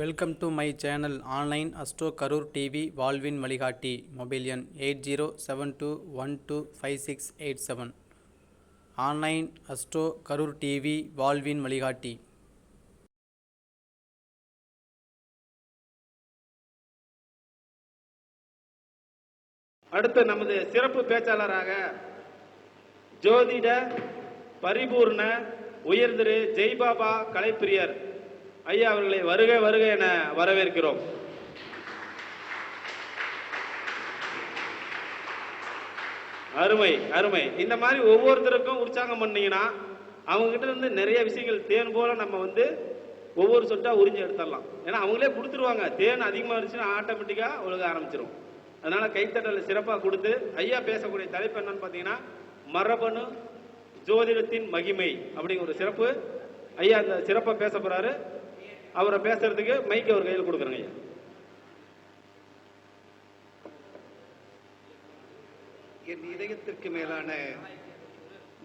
Welcome to my channel online astro Karur TV வாழ்வின் வழிகாட்டி mobile எண் eight zero seven two one two five six eight seven. Online astro Karur TV வாழ்வின் வழிகாட்டி. அடுத்து நமது சிறப்பு பேச்சாளராக ஜோதிட பரிபூர்ண உயர்திரு ஜெய்பாபா கலைப்பிரியர் ஐயா அவர்களை வருக வருக என வரவேற்கிறோம். அருமை அருமை. இந்த மாதிரி ஒவ்வொருத்தருக்கும் உற்சாகம் பண்ணீங்கன்னா அவங்க கிட்ட இருந்து நிறைய விஷயங்கள் தேன் போல நம்ம வந்து ஒவ்வொரு சொட்டா உறிஞ்சி எடுத்துடலாம். ஏன்னா அவங்களே கொடுத்துருவாங்க. தேன் அதிகமாக இருந்துச்சுன்னா ஆட்டோமேட்டிக்காக ஒழுக ஆரம்பிச்சிடும் அதனால கைத்தட்டலை சிறப்பாக கொடுத்து ஐயா பேசக்கூடிய தலைப்பு என்னன்னு பார்த்தீங்கன்னா மரபணு ஜோதிடத்தின் மகிமை அப்படிங்கிற ஒரு சிறப்பு. ஐயா அந்த சிறப்பாக பேச போறாரு. அவரை பேசுறதுக்கு மைக் அவர் கையில் கொடுக்குறேங்க ஐயா. என் இதயத்திற்கு மேலான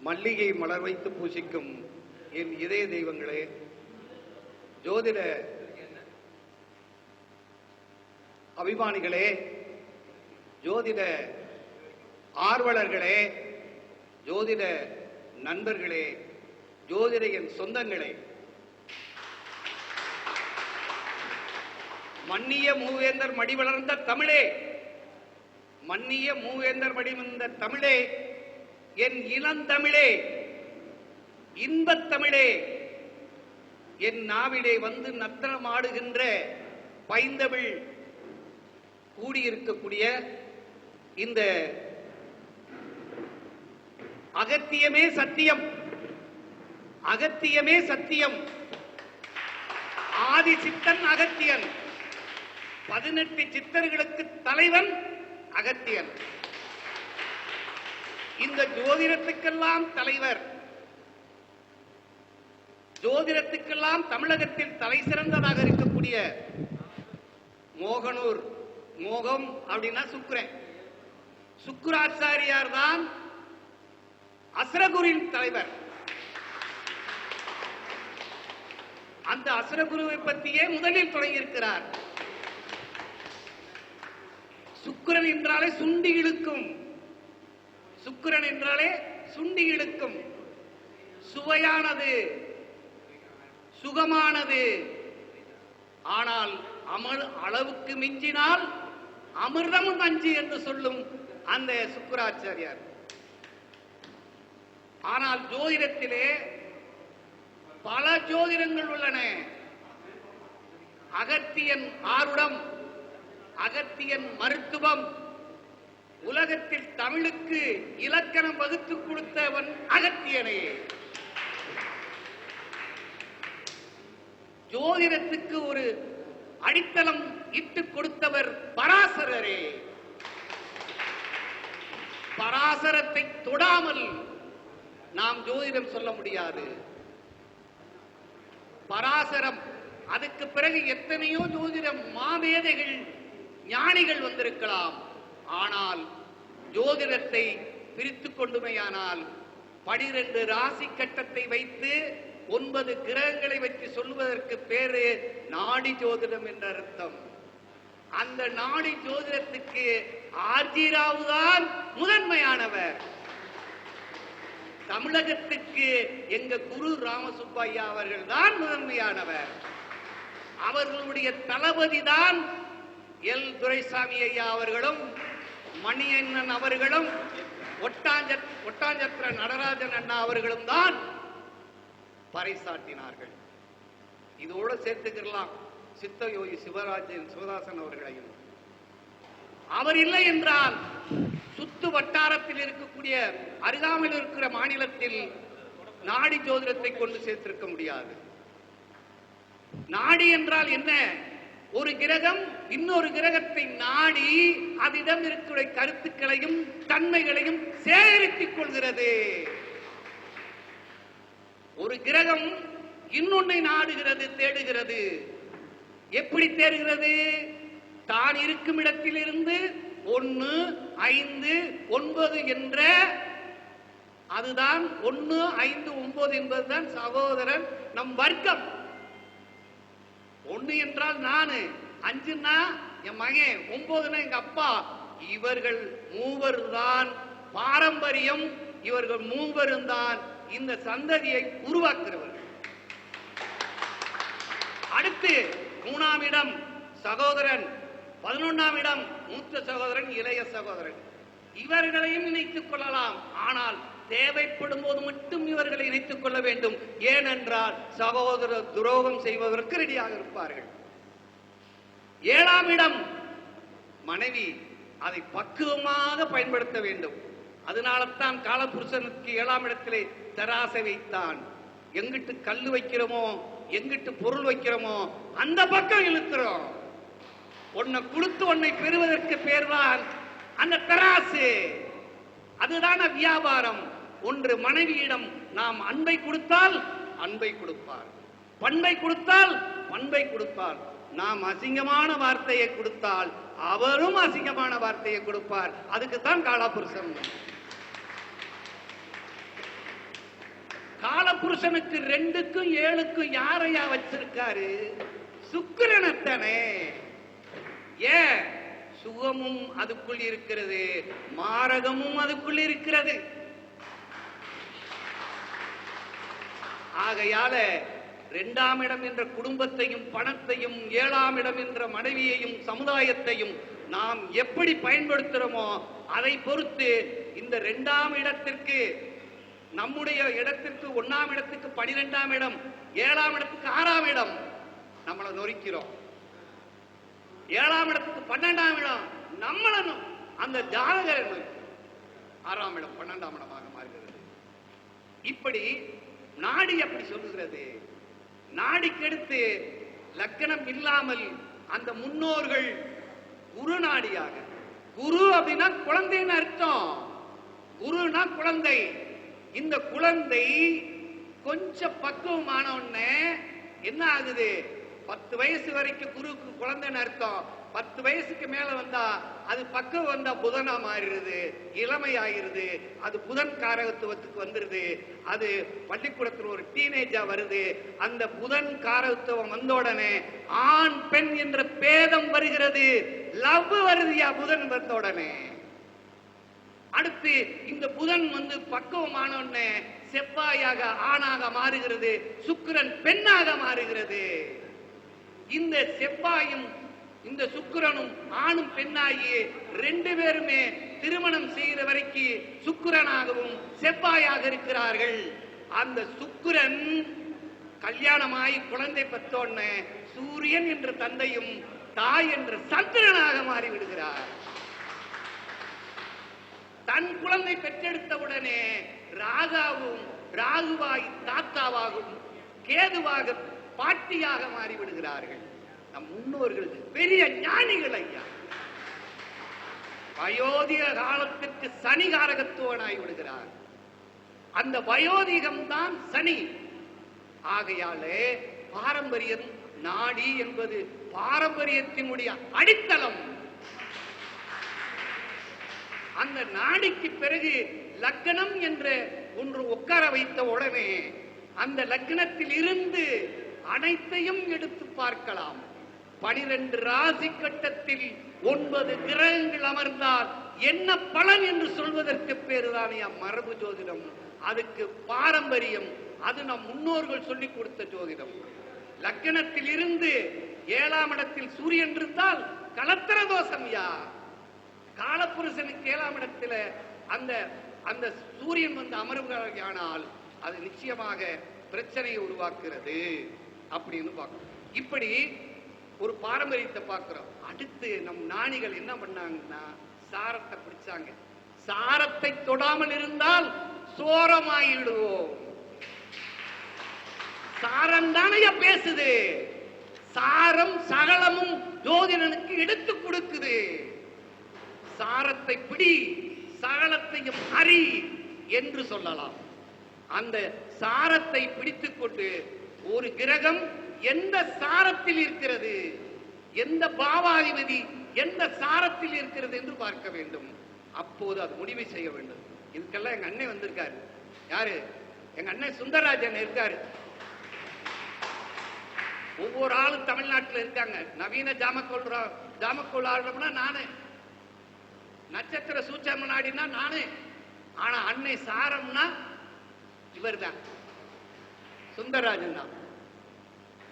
மல்லிகை மலர் வைத்து பூசிக்கும் என் இதய தெய்வங்களே ஜோதிட அபிமானிகளே ஜோதிட ஆர்வலர்களே ஜோதிட நண்பர்களே ஜோதிட என் சொந்தங்களே மன்னிய மூவேந்தர் மடி வளர்ந்த தமிழே. மன்னிய மூவேந்தர் வடிவந்த தமிழே. என் இளந்தமிழே இன்பத் தமிழே. என் நாவிலே வந்து நத்தனமாடுகின்ற பைந்தமிழ் கூடியிருக்கக்கூடிய இந்த அகத்தியமே சத்தியம். அகத்தியமே சத்தியம். ஆதி சித்தன் அகத்தியன். பதினெட்டு சித்தர்களுக்கு தலைவன் அகத்தியன். இந்த ஜோதிடத்துக்கெல்லாம் தலைவர். ஜோதிடத்துக்கெல்லாம் தமிழகத்தில் தலை சிறந்ததாக இருக்கக்கூடிய மோகனூர் மோகம் அப்படின்னா சுக்கரன். சுக்கராச்சாரியார் தான் அசரகுரின் தலைவர். அந்த அசுரகுருவை பற்றியே முதலில் தொடங்கியிருக்கிறார். சுக்கரன் என்றாலே சுண்டி இழுக்கும். சுக்கரன் என்றாலே சுண்டி இழுக்கும். சுவையானது சுகமானது. ஆனால் அமல் அளவுக்கு மிஞ்சினால் அமிர்தம் நஞ்சு என்று சொல்லும் அந்த சுக்கராச்சாரியார். ஆனால் ஜோதிடத்திலே பல ஜோதிடங்கள் உள்ளன. அகத்தியன் ஆருடம் அகத்தியன் மருத்துவம். உலகத்தில் தமிழுக்கு இலக்கணம் வகுத்து கொடுத்தவன் அகத்தியனே. ஜோதிடத்துக்கு ஒரு அடித்தளம் இட்டு கொடுத்தவர் பராசரரே. பராசரத்தை தொடாமல் நாம் ஜோதிடம் சொல்ல முடியாது. பராசரம் அதுக்கு பிறகு எத்தனையோ ஜோதிடம் மாமேதைகள் ஞானிகள் வந்திருக்கலாம். ஆனால் ஜோதிடத்தை பிரித்து கொண்டுமையானால் பனிரெண்டு ராசி கட்டத்தை வைத்து ஒன்பது கிரகங்களை வச்சு சொல்வதற்கு பேரு நாடி ஜோதிடம் என்ற அர்த்தம். அந்த நாடி ஜோதிடத்துக்கு ஆர்ஜிராவுதான் முதன்மையானவர். தமிழகத்துக்கு எங்க குரு ராமசுப்பையா அவர்கள் தான் முதன்மையானவர். அவர்களுடைய தளபதி தான் எல். துரைசாமி ஐயா அவர்களும் மணியண்ணன் அவர்களும் ஒட்டாஞ்ச ஒட்டாஞ்சத்திர நடராஜன் அண்ணா அவர்களும் தான் பறைசாட்டினார்கள் இதோட சேர்த்துக்கலாம் சித்த யோகி சிவராஜன் சிவதாசன் அவர்களையும். அவர் இல்லை என்றால் சுத்து வட்டாரத்தில் இருக்கக்கூடிய அருகாமையில் இருக்கிற மாநிலத்தில் நாடி ஜோதிடத்தை கொண்டு சேர்த்திருக்க முடியாது. நாடி என்றால் என்ன? ஒரு கிரகம் இன்னொரு கிரகத்தை நாடி அதிடம் இருக்கிற கருத்துக்களையும் தன்மைகளையும் சேகரித்துக் கொள்கிறது. ஒரு கிரகம் இன்னொன்னை நாடுகிறது தேடுகிறது. எப்படி தேடுகிறது? தான் இருக்கும் இடத்திலிருந்து ஒன்னு ஐந்து ஒன்பது என்ற அதுதான் ஒன்னு ஐந்து ஒன்பது என்பதுதான் சகோதரன் நம் வர்க்கம். ஒண்ணு என்றால் நானு அஞ்சுன்னா என் மகன் ஒன்பதுன்னா எங்க அப்பா. இவர்கள் மூவர் தான் பாரம்பரியம் இவர்கள் மூவரும் தான் இந்த சந்ததியை உருவாக்குறவர்கள் அடுத்து மூணாம் இடம் சகோதரன் பதினொன்னாம் இடம் மூத்த சகோதரன் இளைய சகோதரன். இவர்களையும் இணைத்துக் கொள்ளலாம். ஆனால் தேவைப்படும் போது மட்டும் இவர்களை இணைத்துக் கொள்ள வேண்டும். ஏனென்றால் சகோதர துரோகம் செய்வதற்கு ரெடியாக இருப்பார்கள். ஏழாம் இடம் மனைவி அதை பக்குவமாக பயன்படுத்த வேண்டும். அதனால்தான் காலபுருஷனுக்கு ஏழாம் இடத்திலே தராசை வைத்தான். எங்கிட்டு கல்லு வைக்கிறோமோ எங்கிட்டு பொருள் வைக்கிறோமோ அந்த பக்கம் இழுக்கிறோம். உன்னை கொடுத்து உன்னை பெறுவதற்கு பேர்தான் அந்த தராசு. அதுதான வியாபாரம். ஒன்று மனைவியிடம் நாம் அன்பை கொடுத்தால் அன்பை கொடுப்பார். பண்பை கொடுத்தால் பண்பை கொடுப்பார். நாம் அசிங்கமான வார்த்தையை கொடுத்தால் அவரும் அசிங்கமான வார்த்தையை கொடுப்பார். அதுக்கு தான் காலபுருஷன். காலபுருஷனுக்கு ரெண்டுக்கும் ஏழுக்கும் யாரையா வச்சிருக்காரு? சுக்கிரனத்தனே. ஏன்? சுகமும் அதுக்குள் இருக்கிறது மாரகமும் அதுக்குள் இருக்கிறது. ஆகையால இரண்டாம் இடம் என்ற குடும்பத்தையும் பணத்தையும் ஏழாம் இடம் என்ற மனைவியையும் சமுதாயத்தையும் நாம் எப்படி பயன்படுத்துறோமோ அதை பொறுத்து இந்த இரண்டாம் இடத்திற்கு நம்முடைய இடத்திற்கு ஒண்ணாம் இடத்துக்கு பனிரெண்டாம் இடம் ஏழாம் இடத்துக்கு ஆறாம் இடம் நம்மளை நொறுக்கிறோம். ஏழாம் இடத்துக்கு பன்னெண்டாம் இடம் நம்மள அந்த ஜாதகரை ஆறாம் இடம் பன்னெண்டாம் இடமாக மாறுகிறது. இப்படி நாடி அப்படி சொல்லுகிறது. நாடிக்கெடுத்து லக்கணம் இல்லாமல் அந்த முன்னோர்கள் குரு நாடியாக. குரு அப்படின்னா குழந்தைன்னு அர்த்தம். குருனா குழந்தை. இந்த குழந்தை கொஞ்சம் பக்குவமான உடனே என்ன ஆகுது? பத்து வயசு வரைக்கும் குருக்கு குழந்தைன்னு அர்த்தம். பத்து வயசுக்கு மேல வந்தா அது பக்குவம் வந்தா புதனா மாறிடுது இளமை ஆயிருது அது புதன் காரகத்துவத்துக்கு வந்துருது. அது பள்ளிக்கூடத்தில் ஒரு டீனேஜா வருது. அந்த புதன் காரகத்துவம் வந்த உடனே ஆண் பெண் என்ற பேதம் வருகிறது. லவ் வருதுயா புதன் வந்த உடனே? அடுத்து இந்த புதன் வந்து பக்குவமான உடனே செவ்வாயாக ஆணாக மாறுகிறது சுக்கிரன் பெண்ணாக மாறுகிறது. இந்த செவ்வாயும் இந்த சுக்கிரனும் ஆணும் பெண்ணாகிய ரெண்டு பேருமே திருமணம் செய்கிற வரைக்கும் சுக்கிரனாகவும் செவ்வாயாக இருக்கிறார்கள். அந்த சுக்கிரன் கல்யாணமாயி குழந்தை பெற்றோன்னு சூரியன் என்ற தந்தையும் தாய் என்ற சந்திரனாக மாறிவிடுகிறார். தன் குழந்தை பெற்றெடுத்தவுடனே ராகாவும் ராகுவாய் தாத்தாவாகும் கேதுவாக பாட்டியாக மாறிவிடுகிறார்கள். நம் முன்னோர்கள் பெரிய ஞானிகள் ஐயா. வயோதிக காலத்திற்கு சனி காரகத்துவனாய் விடுகிறார். அந்த வயோதிகம் தான் சனி. ஆகையாலே பாரம்பரியம் நாடி என்பது பாரம்பரியத்தினுடைய அடித்தளம். அந்த நாடிக்கு பிறகு லக்னம் என்ற ஒன்று உட்கார வைத்த உடனே அந்த லக்னத்தில் இருந்து அனைத்தையும் எடுத்து பார்க்கலாம். பனிரெண்டு ராசி கட்டத்தில் ஒன்பது கிரகங்கள் அமர்ந்தால் என்ன பலன் என்று சொல்வதற்கு பேருதானே மரபு ஜோதிடம். அதுக்கு பாரம்பரியம். அது நம் முன்னோர்கள் சொல்லிக் கொடுத்த ஜோதிடம். லக்கணத்தில் இருந்து ஏழாம் இடத்தில் சூரியன் இருந்தால் கலத்திர தோஷம் யா காலப்புருஷனுக்கு ஏழாம் இடத்துல அந்த அந்த சூரியன் வந்து அமர்வுகளானால் அது நிச்சயமாக பிரச்சனையை உருவாக்குறது அப்படின்னு பார்க்கணும். இப்படி ஒரு பாரம்பரியத்தை பார்க்கிறோம். அடுத்து நம் நாணிகள் என்ன பண்ணாங்கன்னா சாரத்தை பிடிச்சாங்க. சாரத்தை தொடாமல் இருந்தால் சோரமாயிடுவோம். சாரம் தானையா பேசுது. சாரம் சகலமும் ஜோதிடனுக்கு எடுத்து கொடுக்குது. சாரத்தை பிடி சகலத்தையும் அறி என்று சொல்லலாம். அந்த சாரத்தை பிடித்துக் கொண்டு ஒரு கிரகம் எந்த சாரத்தில் இருக்கிறது? எந்த பாவாதிபதி எந்த சாரத்தில் இருக்கிறது என்று பார்க்க வேண்டும். அப்போது அது முடிவு செய்ய வேண்டும். இதுக்கெல்லாம் எங்க அண்ணன் வந்திருக்காரு. யாரு? எங்க அண்ணன் சுந்தரராஜன் இருக்காரு. ஒவ்வொரு ஆளும் தமிழ்நாட்டுல இருக்காங்க. நவீன ஜாமக்கோள் ஜாமக்கோள் ஆடுறோம்னா நானு. நட்சத்திர சூச்சம நாடினா நானு. ஆனா அன்னை சாரம்னா இவர்தான். சுந்தரராஜன் தான்.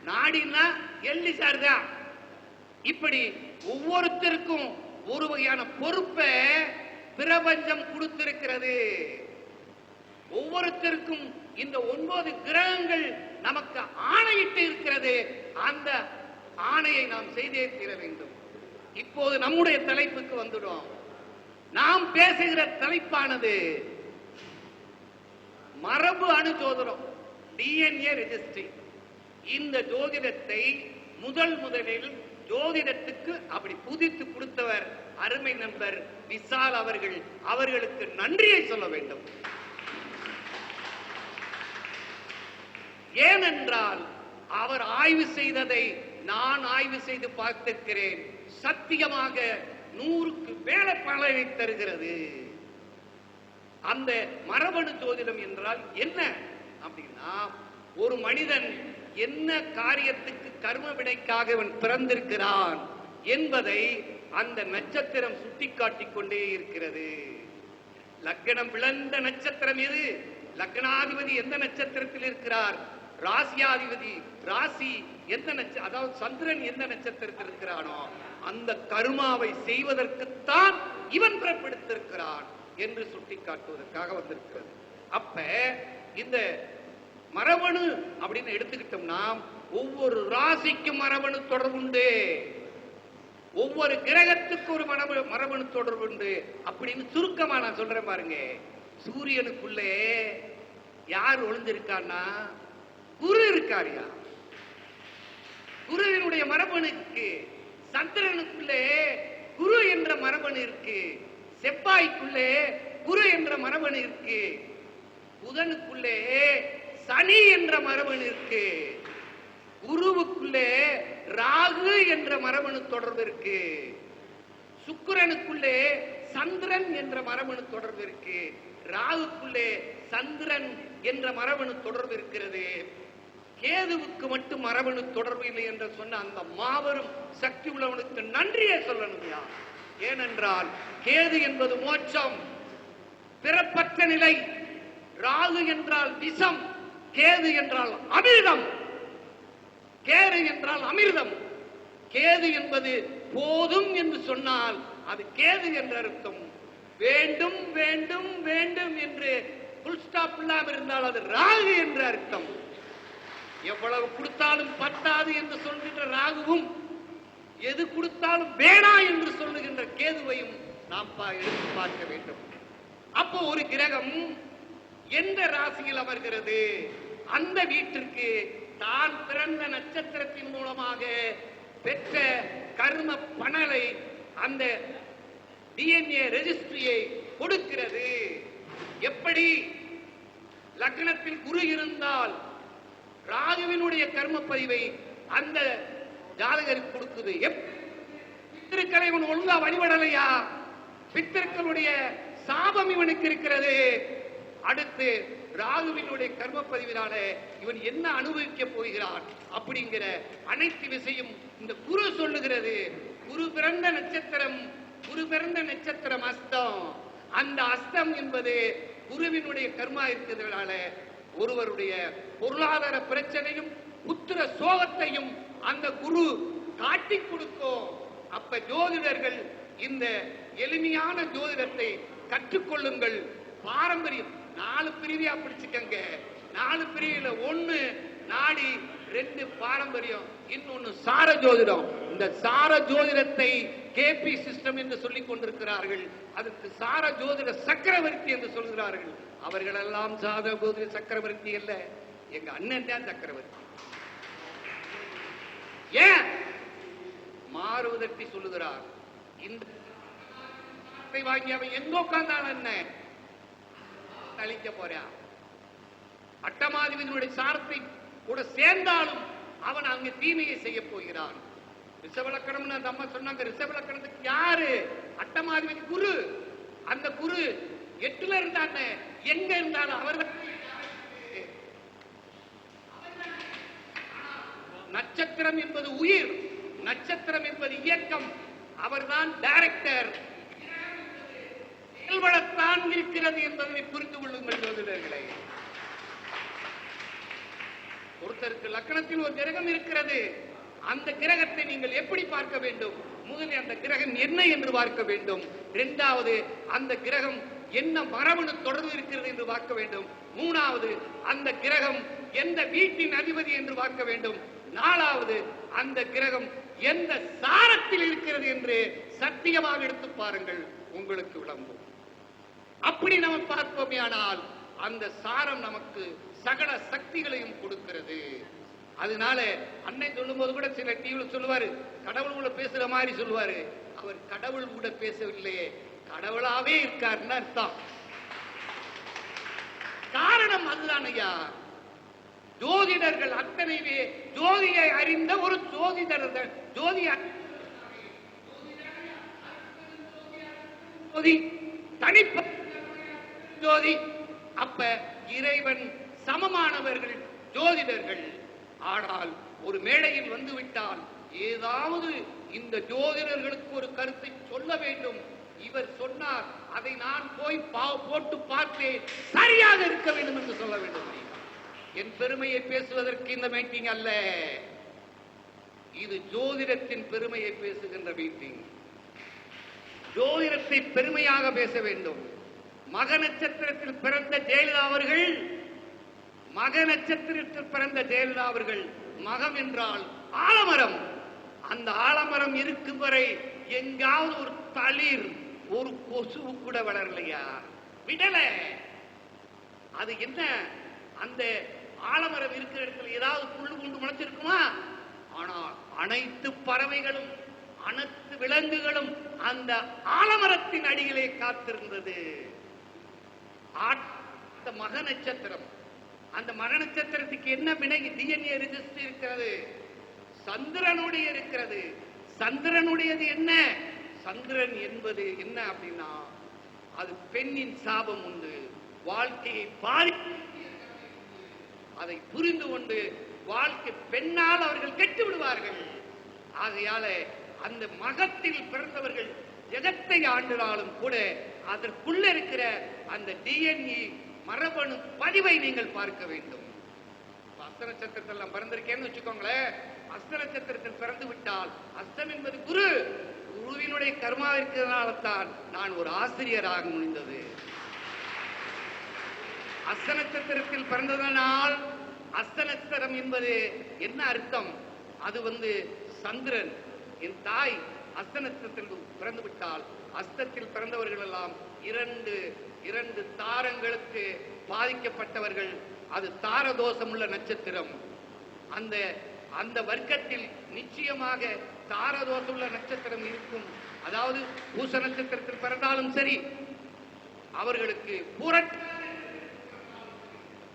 நாடினா எல்லி சார் தான் இப்படி ஒவ்வொருத்தருக்கும் ஒரு வகையான பொறுப்பை பிரபஞ்சம் கொடுத்திருக்கிறது. ஒவ்வொருத்தருக்கும் இந்த ஒன்பது கிரகங்கள் நமக்கு ஆணையிட்டு இருக்கிறது. அந்த ஆணையை நாம் செய்தே தீர வேண்டும். இப்போது நம்முடைய தலைப்புக்கு வந்துடும். நாம் பேசுகிற தலைப்பானது மரபு அணு ஜோதிடம் டிஎன்ஏ ரெஜிஸ்ட்ரி இந்த ஜோதிடத்தை முதல் முதலில் ஜோதிடத்துக்கு அப்படி புதித்து கொடுத்தவர் அருமை நண்பர் விசால் அவர்கள். அவர்களுக்கு நன்றியை சொல்ல வேண்டும். ஏனென்றால் அவர் ஆய்வு செய்ததை நான் ஆய்வு செய்து பார்த்திருக்கிறேன். சத்தியமாக நூறுக்கு மேல பலனை தருகிறது. அந்த மரபணு ஜோதிடம் என்றால் என்ன? அப்படின்னா ஒரு மனிதன் என்ன காரியத்துக்கு கர்ம விடைக்காக இவன் பிறந்திருக்கிறான் என்பதை அந்த நட்சத்திரம் சுட்டிக்காட்டிக் கொண்டே இருக்கிறது. லக்கணம் விளந்த நட்சத்திரம் எது? லக்னாதிபதி எந்த நட்சத்திரத்தில் இருக்கிறார்? ராசியாதிபதி ராசி எந்த நட்ச அதாவது சந்திரன் எந்த நட்சத்திரத்தில் இருக்கிறானோ அந்த கருமாவை செய்வதற்குத்தான் இவன் பிறப்பெடுத்திருக்கிறான் என்று சுட்டிக்காட்டுவதற்காக வந்திருக்கிறது. அப்ப இந்த மரபணு அப்படின்னு எடுத்துக்கிட்டோம்னா ஒவ்வொரு ராசிக்கும் மரபணு தொடர்புண்டு ஒவ்வொரு கிரகத்துக்கு ஒரு மரபு மரபணு தொடர்பு உண்டு. அப்படின்னு சுருக்கமா நான் சொல்றேன் பாருங்க. சூரியனுக்குள்ளே யார் ஒளிஞ்சிருக்கான்னா குரு இருக்காருயா குருவினுடைய மரபணு இருக்கு. சந்திரனுக்குள்ளே குரு என்ற மரபணு இருக்கு. செவ்வாய்க்குள்ளே குரு என்ற மரபணு இருக்கு. புதனுக்குள்ளே சனி என்ற மரபணு இருக்கு குருவுக்குள்ளே ராகு என்ற மரபணு தொடர்பு இருக்கு. சுக்கிரனுக்குள்ளே சந்திரன் என்ற மரபணு தொடர்பு இருக்கு. ராகுக்குள்ளே சந்திரன் என்ற மரபணு தொடர்பு இருக்கிறது. கேதுவுக்கு மட்டும் மரபணு தொடர்பு இல்லை என்று சொன்ன அந்த மாபெரும் சக்தி உள்ளவனுக்கு நன்றியே சொல்லணும்யா ஏனென்றால் கேது என்பது மோட்சம் பிறப்பற்ற நிலை. ராகு என்றால் விஷம். கேது என்றால் அமிர்தம். கேது என்றால் அமிர்தம். கேது என்பது போதும் என்று சொன்னால் அது கேது என்ற அர்த்தம். வேண்டும் வேண்டும் வேண்டும் என்று புல் ஸ்டாப் இல்லாமல் இருந்தால் அது ராகு என்ற அர்த்தம். எவ்வளவு கொடுத்தாலும் பத்தாது என்று சொல்கின்ற ராகுவும் எது கொடுத்தாலும் வேணா என்று சொல்லுகின்ற கேதுவையும் நாம் எடுத்து பார்க்க வேண்டும். அப்போ ஒரு கிரகம் எந்த ராசியில் அமர்கிறது? அந்த வீட்டிற்கு தான் பிறந்த நட்சத்திரத்தின் மூலமாக பெற்ற கர்ம பணலை அந்த டிஎன்ஏ ரெஜிஸ்ட்ரியை கொடுக்கிறது. எப்படி? லக்னத்தில் குரு இருந்தால் ராகுவினுடைய கர்ம பதிவை அந்த ஜாதகருக்கு கொடுக்குது. எப் பித்திருக்களை இவன் ஒழுங்கா வழிபடலையா? பித்திருக்களுடைய சாபம் இவனுக்கு இருக்கிறது. அடுத்து ராகுவினுடைய கர்ம பதிவினால இவன் என்ன அனுபவிக்க போகிறான் அப்படிங்கிற அனைத்து விஷயம் இந்த குரு சொல்லுகிறது. குரு பிறந்த நட்சத்திரம் குரு பிறந்த நட்சத்திரம் அஸ்தம். அந்த அஸ்தம் என்பது குருவினுடைய கர்மா இருக்கிறதுனால ஒருவருடைய பொருளாதார பிரச்சனையும் புத்திர சோகத்தையும் அந்த குரு காட்டி கொடுக்கும். அப்ப ஜோதிடர்கள் இந்த எளிமையான ஜோதிடத்தை கற்றுக்கொள்ளுங்கள். பாரம்பரியம். நாலு பிரிவியா பிடிச்சிக்கங்க. நாலு பிரிவில ஒண்ணு நாடி ரெண்டு பாரம்பரியம் இன்னொன்னு சார ஜோதிடம். இந்த சார ஜோதிடத்தை கேபி சிஸ்டம் என்று சொல்லிக் கொண்டிருக்கிறார்கள். அதுக்கு சார ஜோதிட சக்கரவர்த்தி என்று சொல்கிறார்கள். அவர்கள் எல்லாம் சாத ஜோதிட சக்கரவர்த்தி அல்ல. எங்க அண்ணன் தான் சக்கரவர்த்தி. ஏன்? மாறுவதற்கு சொல்லுகிறார். இந்த வாங்கி அவன் எங்க உட்கார்ந்தான் என்ன? அழிக்க போறான் அட்டமாதிபதியினுடைய சாரத்தை கூட சேர்ந்தாலும் அவன் அங்கு தீமையை செய்ய போகிறான். ரிஷபலக்கணம்னு அந்த அம்மா சொன்னாங்க ரிஷபலக்கணத்துக்கு யாரு? அட்டமாதிபதி குரு. அந்த குரு எட்டுல இருந்தாங்க எங்க இருந்தாலும் அவர்கள் நட்சத்திரம் என்பது உயிர் நட்சத்திரம் என்பது இயக்கம். அவர்தான் டைரக்டர் செயல்படத்தான் இருக்கிறது என்பதனை புரிந்து கொள்ளுங்கள் ஜோதிடர்களே ஒருத்தருக்கு லக்கணத்தில் ஒரு கிரகம் இருக்கிறது. அந்த கிரகத்தை நீங்கள் எப்படி பார்க்க வேண்டும்? முதலில் அந்த கிரகம் என்ன என்று பார்க்க வேண்டும். இரண்டாவது அந்த கிரகம் என்ன மரபணு தொடர்பு இருக்கிறது என்று பார்க்க வேண்டும். மூணாவது அந்த கிரகம் எந்த வீட்டின் அதிபதி என்று பார்க்க வேண்டும். நாலாவது அந்த கிரகம் எந்த சாரத்தில் இருக்கிறது என்று சத்தியமாக எடுத்து பாருங்கள். உங்களுக்கு விளங்கும் அப்படி நம்ம பார்ப்போமேயானால் அந்த சாரம் நமக்கு சகல சக்திகளையும் கொடுக்கிறது. அதனால அன்னை சொல்லும்போது கூட சில டிவில சொல்லுவாரு கடவுள் கூட பேசுற மாதிரி சொல்லுவாரு. அவர் கடவுள் கூட பேசவில்லையே. கடவுளாவே இருக்காருன்னு அர்த்தம். காரணம் அதுதான் ஐயா. ஜோதிடர்கள் அத்தனை ஜோதியை அறிந்த ஒரு ஜோதிடர் ஜோதி ஜோதி தனிப்ப ஜோதி. அப்ப இறைவன் சமமானவர்கள் ஜோதிடர்கள். ஆனால் ஒரு மேடையில் வந்து விட்டால் ஏதாவது இந்த ஜோதிடர்களுக்கு ஒரு கருத்தை சொல்ல வேண்டும். இவர் சொன்னார் அதை நான் போய் பா- போட்டு பார்த்தேன் சரியாக இருக்க வேண்டும் என்று சொல்ல வேண்டும். என் பெருமையை பேசுவதற்கு இந்த மீட்டிங் அல்ல. இது ஜோதிடத்தின் பெருமையை பேசுகின்ற மீட்டிங் ஜோதிடத்தை பெருமையாக பேச வேண்டும். மக நட்சத்திரத்தில் பிறந்த ஜெயலலிதா அவர்கள் மக நட்சத்திரத்தில் பிறந்த ஜெயலலிதா அவர்கள் மகம் என்றால் ஆலமரம். அந்த ஆலமரம் இருக்கும் வரை எங்காவது ஒரு தளிர் ஒரு கொசு கூட வளரலையா? விடல. அது என்ன? அந்த ஆலமரம் இருக்கிற இடத்துல ஏதாவது புல்லு குண்டு முளைச்சிருக்குமா? ஆனால் அனைத்து பறவைகளும் அனைத்து விலங்குகளும் அந்த ஆலமரத்தின் அடியிலே காத்திருந்தது. மக நட்சத்திரம். அந்த மக நட்சத்திரத்துக்கு என்ன வினை? டிஎன்ஏ ரிஜிஸ்டர் இருக்கிறது. சந்திரனுடைய இருக்கிறது. சந்திரனுடையது என்ன? சந்திரன் என்பது என்ன அப்படின்னா அது பெண்ணின் சாபம் உண்டு. வாழ்க்கையை பாதி அதை புரிந்து கொண்டு வாழ்க்கை பெண்ணால் அவர்கள் கெட்டு விடுவார்கள். ஆகையால அந்த மகத்தில் பிறந்தவர்கள் எதத்தை ஆண்டினாலும் கூட அதற்குள்ள இருக்கிற அந்த டிஎன்ஏ மரபணு பதிவை நீங்கள் பார்க்க வேண்டும். அஸ்த நட்சத்திரத்தில் பிறந்திருக்கேன்னு வச்சுக்கோங்களேன். அஸ்த நட்சத்திரத்தில் பிறந்து விட்டால் அஸ்தம் என்பது குரு. குருவினுடைய கர்மா இருக்கிறதுனால தான் நான் ஒரு ஆசிரியராக முடிந்தது. அஸ்த நட்சத்திரத்தில் பிறந்ததனால் அஸ்த நட்சத்திரம் என்பது என்ன அர்த்தம்? அது வந்து சந்திரன் என் தாய் அஸ்த நட்சத்திரத்தில் பிறந்து விட்டால் அஸ்தத்தில் பிறந்தவர்கள் எல்லாம் இரண்டு இரண்டு தாரங்களுக்கு பாதிக்கப்பட்டவர்கள். அது தாரதோஷம் உள்ள நட்சத்திரம். அந்த அந்த வர்க்கத்தில் நிச்சயமாக தாரதோஷம் உள்ள நட்சத்திரம் இருக்கும். அதாவது பூச நட்சத்திரத்தில் பிறந்தாலும் சரி அவர்களுக்கு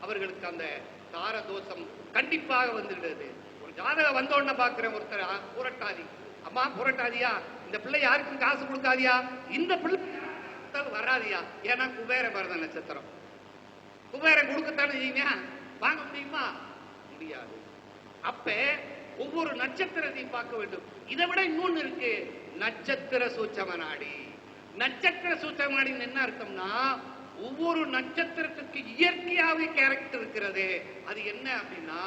அவர்களுக்கு அந்த தார தோஷம் கண்டிப்பாக வந்துவிடுது. ஒரு ஜாதகம் வந்த உடனே பார்க்கிறேன் ஒருத்தர் ஆ, புரட்டாதி. அம்மா புரட்டாதியா. இந்த பிள்ளை யாருக்கும் காசு கொடுக்காதியா? இந்த பிள்ளை வராதியா? ஏன்னா குபேர பரத நட்சத்திரம். குபேரன் கொடுக்கத்தானே செய்யுங்க? வாங்க முடியுமா? முடியாது. அப்ப ஒவ்வொரு நட்சத்திரத்தையும் பார்க்க வேண்டும். இதை விட இன்னொன்னு இருக்கு. நட்சத்திர சூச்சம நாடி நட்சத்திர சூச்சம நாடின்னு என்ன அர்த்தம்னா ஒவ்வொரு நட்சத்திரத்துக்கு இயற்கையாவே கேரக்டர் இருக்கிறது. அது என்ன அப்படின்னா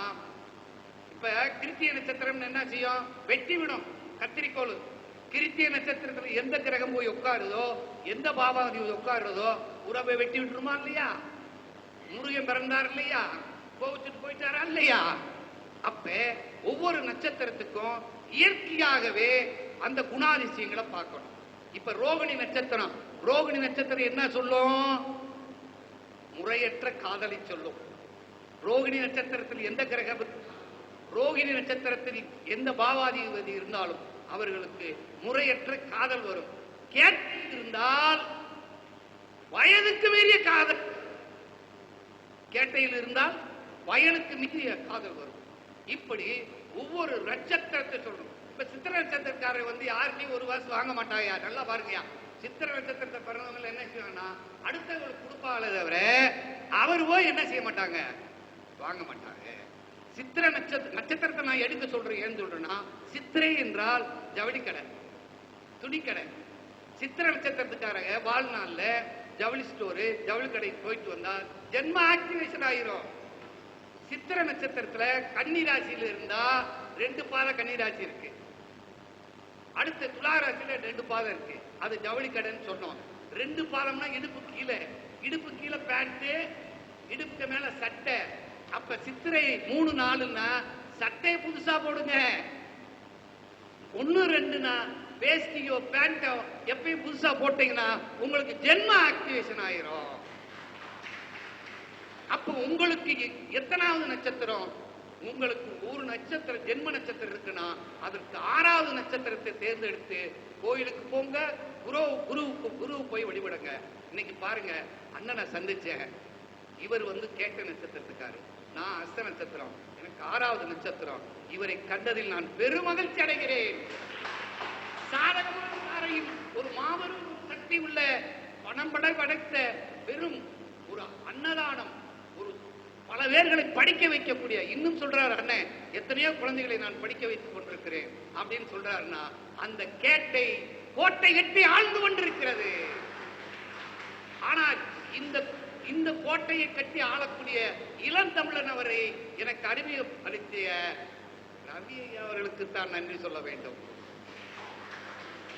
இப்ப கிருத்திய நட்சத்திரம் என்ன செய்யும்? வெட்டி விடும் கத்திரிக்கோள். கிருத்திய நட்சத்திரத்துல எந்த கிரகம் போய் உட்காருதோ எந்த பாபாதி போய் உட்காருதோ உறவை வெட்டி விட்டுருமா இல்லையா? முருகன் பிறந்தார் இல்லையா? கோவிச்சுட்டு போயிட்டாரா இல்லையா? அப்ப ஒவ்வொரு நட்சத்திரத்துக்கும் இயற்கையாகவே அந்த குணாதிசயங்களை பார்க்கணும். இப்ப ரோகிணி நட்சத்திரம். ரோகிணி நட்சத்திரம் என்ன சொல்லும்? முறையற்ற காதலை சொல்லும். ரோகிணி நட்சத்திரத்தில் எந்த கிரகம் ரோகிணி நட்சத்திரத்தில் எந்த பாவாதிபதி இருந்தாலும் அவர்களுக்கு முறையற்ற காதல் வரும். கேட்டிருந்தால் வயதுக்கு மீறிய காதல். கேட்டையில் இருந்தால் வயலுக்கு மீறிய காதல் வரும். இப்படி ஒவ்வொரு நட்சத்திரத்தை சொல்றோம் இப்ப சித்திர நட்சத்திரக்காரர் வந்து யாருமே ஒரு வாசம் வாங்க மாட்டாயா? நல்லா பாருங்கயா சித்திர நட்சத்திரத்தை பிறந்தவங்க என்ன செய்வாங்கன்னா அடுத்தவங்களுக்கு கொடுப்பாங்களே தவிர அவர் போய் என்ன செய்ய மாட்டாங்க? வாங்க மாட்டாங்க. சித்திர நட்சத்திர நட்சத்திரத்தை நான் எடுக்க சொல்றேன். ஏன் சொல்றேன்னா சித்திரை என்றால் ஜவுளி கடை துணிக்கடை சித்திர நட்சத்திரத்துக்காரங்க வாழ்நாள்ல ஜவுளி ஸ்டோரு ஜவுளி கடைக்கு போயிட்டு வந்தால் ஜென்ம ஆக்டிவேஷன் ஆயிரும். சித்திர நட்சத்திரத்துல கன்னி ராசியில் இருந்தா ரெண்டு பாதை கன்னி ராசி இருக்கு. அடுத்து துலா ராசியில ரெண்டு பாதம் இருக்கு. அது ஜவுளி கடைன்னு சொன்னோம். ரெண்டு பாதம்னா இடுப்பு கீழே. இடுப்பு கீழே பேண்ட்டு இடுப்புக்கு மேல சட்டை. அப்ப சித்திரை மூணு நாலுன்னா சட்டையை புதுசா போடுங்க. ஒன்னு ரெண்டுனா வேஷ்டியோ பேண்டோ எப்பயும் புதுசா போட்டீங்கன்னா உங்களுக்கு ஜென்ம ஆக்டிவேஷன் ஆயிரும். அப்ப உங்களுக்கு எத்தனாவது நட்சத்திரம்? உங்களுக்கு ஒரு நட்சத்திரம் ஜென்ம நட்சத்திரம் இருக்குன்னா அதற்கு ஆறாவது நட்சத்திரத்தை தேர்ந்தெடுத்து கோயிலுக்கு போங்க குரு குருவுக்கு குரு போய் வழிபடுங்க. இன்னைக்கு பாருங்க அண்ணனை சந்திச்சேன். இவர் வந்து கேட்ட நட்சத்திரத்துக்காரு. நான் அஸ்த நட்சத்திரம். எனக்கு ஆறாவது நட்சத்திரம். இவரை கண்டதில் நான் பெருமகிழ்ச்சி அடைகிறேன். சாதகமாரையும் ஒரு மாபெரும் சக்தி உள்ள பணம்படை படைத்த பெரும் ஒரு அன்னதானம் ஒரு பல பேர்களை படிக்க வைக்கக்கூடிய இன்னும் சொல்றாரு அண்ணன் எத்தனையோ குழந்தைகளை நான் படிக்க வைத்துக் கொண்டிருக்கிறேன். அப்படின்னு சொல்றாருன்னா அந்த கேட்டை கோட்டை எட்டி ஆழ்ந்து கொண்டிருக்கிறது. ஆனால் இந்த இந்த கோட்டையை கட்டி ஆளக்கூடிய இளந்தமிழன் அவரை எனக்கு அறிமுகப்படுத்திய ரவி அவர்களுக்கு தான் நன்றி சொல்ல வேண்டும்.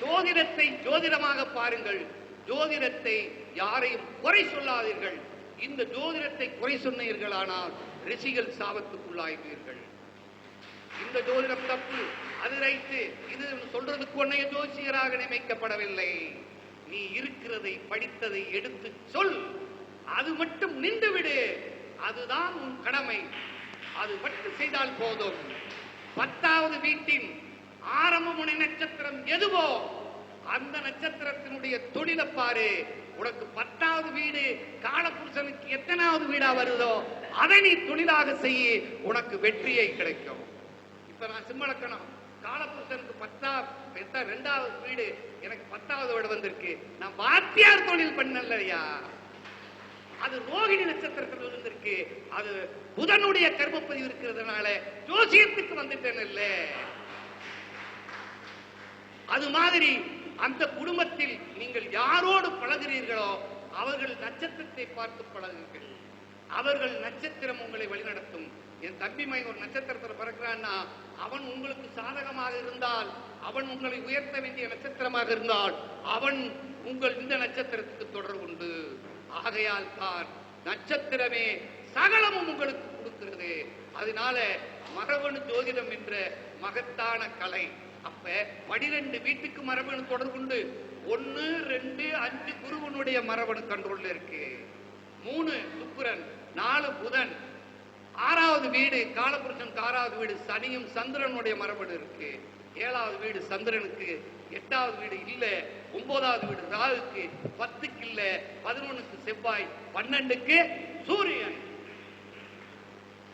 ஜோதிடத்தை ஜோதிடமாக பாருங்கள். ஜோதிடத்தை யாரையும் குறை சொல்லாதீர்கள். இந்த ஜோதிடத்தை குறை சொன்னீர்களானால் ரிஷிகள் சாபத்துக்குள்ளாயிருவீர்கள் இந்த ஜோதிடம் தப்பு. அது ரைட்டு. இது சொல்றதுக்கு உன்னைய ஜோசியராக நியமிக்கப்படவில்லை. நீ இருக்கிறதை படித்ததை எடுத்து சொல். அது மட்டும் நின்றுவிடு. அதுதான் உன் கடமை. அது மட்டும் செய்தால் போதும். பத்தாவது வீட்டின் ஆரம்ப முனை நட்சத்திரம் எதுவோ அந்த நட்சத்திரத்தினுடைய தொழிலை பாரு. உனக்கு பத்தாவது வீடு காலபுருஷனுக்கு எத்தனாவது வீடா வருதோ அதை நீ தொழிலாக செய்ய உனக்கு வெற்றியை கிடைக்கும். இப்ப நான் சிம்மலக்கணம். காலபுருஷனுக்கு பத்தா ரெண்டாவது வீடு எனக்கு பத்தாவது வீடு வந்திருக்கு. நான் வாத்தியார் தொழில் பண்ணலையா? அது ரோகிணி நட்சத்திரத்தில் இருந்திருக்கு அது புதனுடைய கர்மப்பதிவு இருக்கிறதுனால ஜோசியத்துக்கு வந்துட்டேன் இல்ல. அது மாதிரி அந்த குடும்பத்தில் நீங்கள் யாரோடு பழகிறீர்களோ அவர்கள் நட்சத்திரத்தை பார்த்து பழகுங்கள். அவர்கள் நட்சத்திரம் உங்களை வழிநடத்தும். என் தம்பி மகன் ஒரு நட்சத்திரத்தில் பிறக்கிறான்னா அவன் உங்களுக்கு சாதகமாக இருந்தால் அவன் உங்களை உயர்த்த வேண்டிய நட்சத்திரமாக இருந்தால் அவன் உங்கள் இந்த நட்சத்திரத்துக்கு தொடர்பு உண்டு. ஆகையால் தான் நட்சத்திரமே சகலமும் உங்களுக்கு கொடுக்கிறது. அதனால மரபணு ஜோதிடம் என்ற மகத்தான கலை. அப்ப பனிரெண்டு வீட்டுக்கு மரபணு தொடர்புண்டு ஒன்னு ரெண்டு அஞ்சு குருவனுடைய மரபணு கண்ட்ரோல்ல இருக்கு. மூணு சுக்கிரன் நாலு புதன் ஆறாவது வீடு காலபுருஷனுக்கு ஆறாவது வீடு சனியும் சந்திரனுடைய மரபணு இருக்கு. ஏழாவது வீடு சந்திரனுக்கு எட்டாவது வீடு இல்ல ஒன்பதாவது வீடு ராகுக்கு பத்துக்கு இல்ல பதினொன்னுக்கு செவ்வாய் பன்னெண்டுக்கு சூரியன்.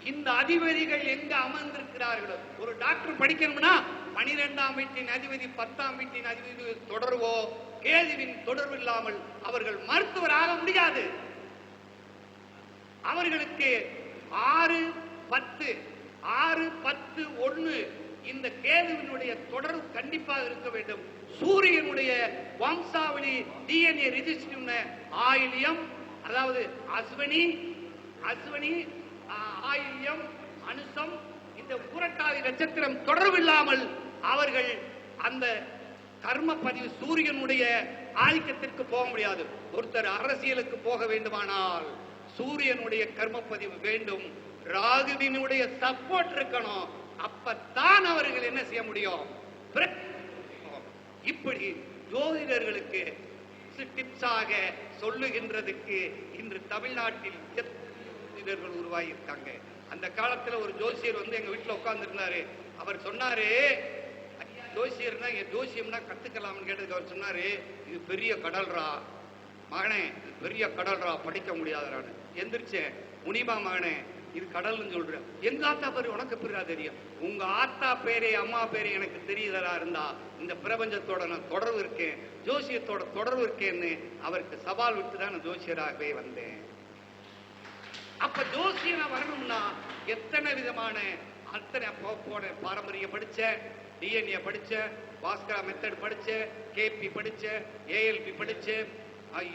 இந்த அதிபதிகள் எங்க அமர்ந்திருக்கிறார்களோ ஒரு டாக்டர் படிக்கணும்னா பனிரெண்டாம் வீட்டின் அதிபதி பத்தாம் வீட்டின் அதிபதி தொடர்வோ? கேதுவின் தொடர்பு இல்லாமல் அவர்கள் ஆக முடியாது. அவர்களுக்கு ஆறு பத்து ஆறு பத்து ஒன்று இந்த கேதுவினுடைய தொடர்பு கண்டிப்பாக இருக்க வேண்டும். சூரியனுடைய வம்சாவளி டிஎன்ஏ ரிஜிஸ்டர் ஆயிலியம் அதாவது அஸ்வனி அஸ்வனி ஆயில்யம் அனுசம் இந்த புரட்டாதி நட்சத்திரம் தொடர்பில்லாமல் அவர்கள் அந்த கர்ம பதிவு சூரியனுடைய ஆதிக்கத்திற்கு போக முடியாது. ஒருத்தர் அரசியலுக்கு போக வேண்டுமானால் சூரியனுடைய கர்மப்பதிவு வேண்டும் ராகுவினுடைய சப்போர்ட் இருக்கணும் அப்பத்தான் அவர்கள் என்ன செய்ய முடியும்? இப்படி ஜோதிடர்களுக்கு டிப்ஸாக சொல்லுகின்றதுக்கு இன்று தமிழ்நாட்டில் ஜோதிடர்கள் உருவாகியிருக்காங்க? அந்த காலத்துல ஒரு ஜோசியர் வந்து எங்க வீட்டுல உட்கார்ந்து இருந்தாரு அவர் சொன்னாரு ஜோசியர்னா என் ஜோசியம்னா கத்துக்கலாம்னு கேட்டதுக்கு அவர் சொன்னாரு இது பெரிய கடல்ரா மகனே இது பெரிய கடல்ரா படிக்க முடியாதரான்னு எந்திரிச்சேன் முனிமா மகனே இது கடல்னு சொல்றேன் எங்க ஆத்தா பேரு? உனக்கு பிறா தெரியும்? உங்க ஆத்தா பேரே அம்மா பேரே எனக்கு தெரியுதலா இருந்தா இந்த பிரபஞ்சத்தோட நான் தொடர்பு இருக்கேன் ஜோசியத்தோட தொடர்பு இருக்கேன்னு அவருக்கு சவால் விட்டு தான் நான் ஜோசியராகவே வந்தேன். அப்ப ஜோசியனா வரணும்னா எத்தனை விதமான அத்தனை போன பாரம்பரியம் படிச்ச டிஎன்ஏ படிச்ச பாஸ்கரா மெத்தட் படிச்ச கேபி படிச்ச ஏஎல்பி படிச்ச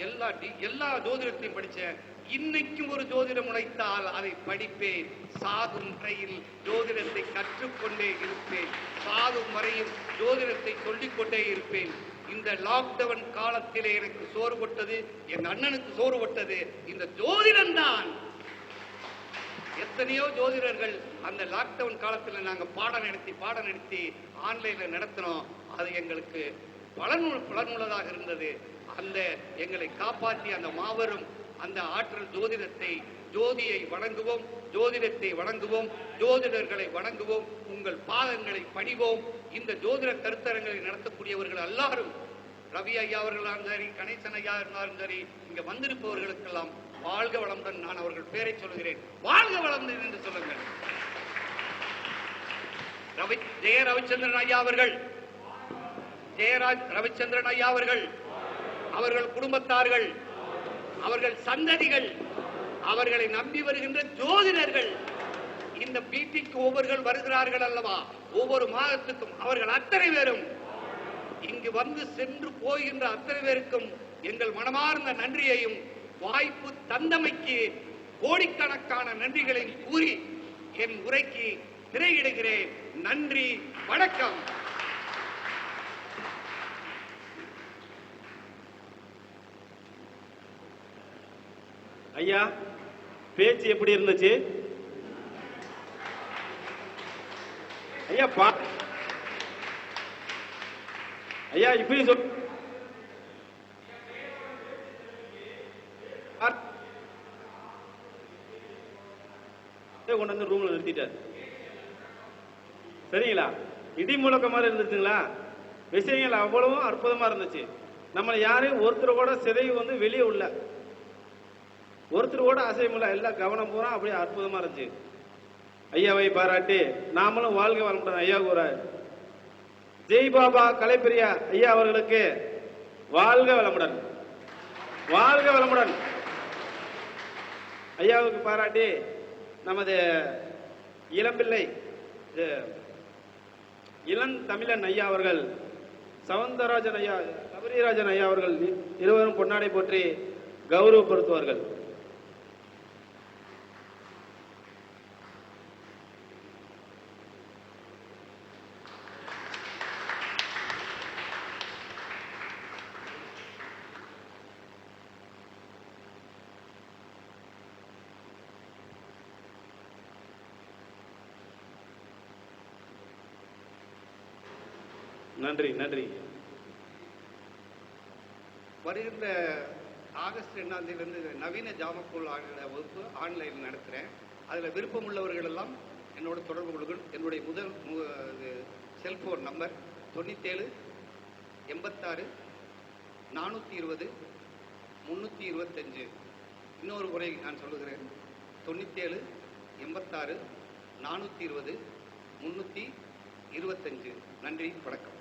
எல்லா எல்லா ஜோதிடத்தையும் படித்தேன். இன்னைக்கும் ஒரு ஜோதிடம் உழைத்தால் அதை படிப்பேன். சாகும் முறையில் ஜோதிடத்தை கற்றுக்கொண்டே இருப்பேன். சாகும் வரையும் ஜோதிடத்தை சொல்லிக்கொண்டே இருப்பேன். இந்த லாக்டவுன் காலத்திலே எனக்கு சோறு போட்டது என் அண்ணனுக்கு சோறு போட்டது இந்த ஜோதிடம் தான். எத்தனையோ ஜோதிடர்கள் அந்த லாக்டவுன் காலத்துல நாங்க பாடம் நடத்தி பாடம் நடத்தி ஆன்லைன்ல நடத்தினோம். அது எங்களுக்கு பலனு பலனுள்ளதாக இருந்தது. அந்த எங்களை காப்பாற்றி அந்த மாபெரும் அந்த ஆற்றல் ஜோதிடத்தை ஜோதியை வணங்குவோம் ஜோதிடத்தை வணங்குவோம் ஜோதிடர்களை வணங்குவோம் உங்கள் பாதங்களை பணிவோம் இந்த ஜோதிட கருத்தரங்களை நடத்தக்கூடியவர்கள் எல்லாரும் ரவி ஐயா அவர்களாலும் சரி கணேசன் ஐயா இருந்தாலும் சரி இங்க வந்திருப்பவர்களுக்கெல்லாம் வாழ்க வளமுடன் நான் அவர்கள் பெயரை சொல்கிறேன். வாழ்க வளமுடன் என்று சொல்லுங்கள். ரவி ஜெய ரவிச்சந்திரன் ஐயா அவர்கள். ஜெயராஜ் ரவிச்சந்திரன் ஐயா அவர்கள். அவர்கள் குடும்பத்தார்கள் அவர்கள் சந்ததிகள் அவர்களை நம்பி வருகின்ற ஜோதிடர்கள் இந்த பீட்டிக்கு ஒவ்வொருகள் வருகிறார்கள் அல்லவா? ஒவ்வொரு மாதத்துக்கும் அவர்கள் அத்தனை பேரும் இங்கு வந்து சென்று போகின்ற அத்தனை பேருக்கும் எங்கள் மனமார்ந்த நன்றியையும் வாய்ப்பு தந்தமைக்கு கோடிக்கணக்கான நன்றிகளையும் கூறி என் உரைக்கு திரையிடுகிறேன் நன்றி வணக்கம். ஐயா பேச்சு எப்படி இருந்துச்சு? ஐயா பா ஐயா இப்படி சொல் கொண்டு வந்து ரூம்ல நிறுத்திட்டார். சரிங்களா? இடி முழக்க மாதிரி இருந்துச்சுங்களா? விஷயங்கள் அவ்வளவும் அற்புதமா இருந்துச்சு. நம்மளை யாரையும் ஒருத்தர் கூட சிதைவு வந்து வெளியே உள்ள ஒருத்தர் கூட அசையமில்ல எல்லாம் கவனம் பூரா அப்படியே அற்புதமா இருந்துச்சு. ஐயாவை பாராட்டி நாமளும் வாழ்க வளமுடன் ஐயா கூற ஜெய் பாபா கலைப்பிரியா ஐயா அவர்களுக்கு வாழ்க வளமுடன். வாழ்க வளமுடன். ஐயாவுக்கு பாராட்டி நமது இளம்பிள்ளை இது, இளம் தமிழன் ஐயா அவர்கள் சவுந்தரராஜன் ஐயா கபரிராஜன் ஐயா அவர்கள் இருவரும் பொன்னாடை போற்றி கௌரவப்படுத்துவார்கள். நன்றி நன்றி. வருகின்ற ஆகஸ்ட் ரெண்டாம் தேதியிலிருந்து நவீன ஜாமக்கோல் ஆங்கில வகுப்பு ஆன்லைனில் நடத்துகிறேன். அதில் விருப்பம் உள்ளவர்கள் எல்லாம் என்னோட தொடர்பு கொள்ளுங்கள். என்னுடைய முதல் மு- இது செல்போன் நம்பர் தொண்ணூத்தேழு எண்பத்தாறு நானூற்றி இருபது முந்நூற்றி இருபத்தஞ்சு இன்னொரு முறை நான் சொல்லுகிறேன். தொண்ணூத்தேழு எண்பத்தாறு நானூற்றி இருபது முந்நூற்றி இருபத்தஞ்சு. நன்றி வணக்கம்.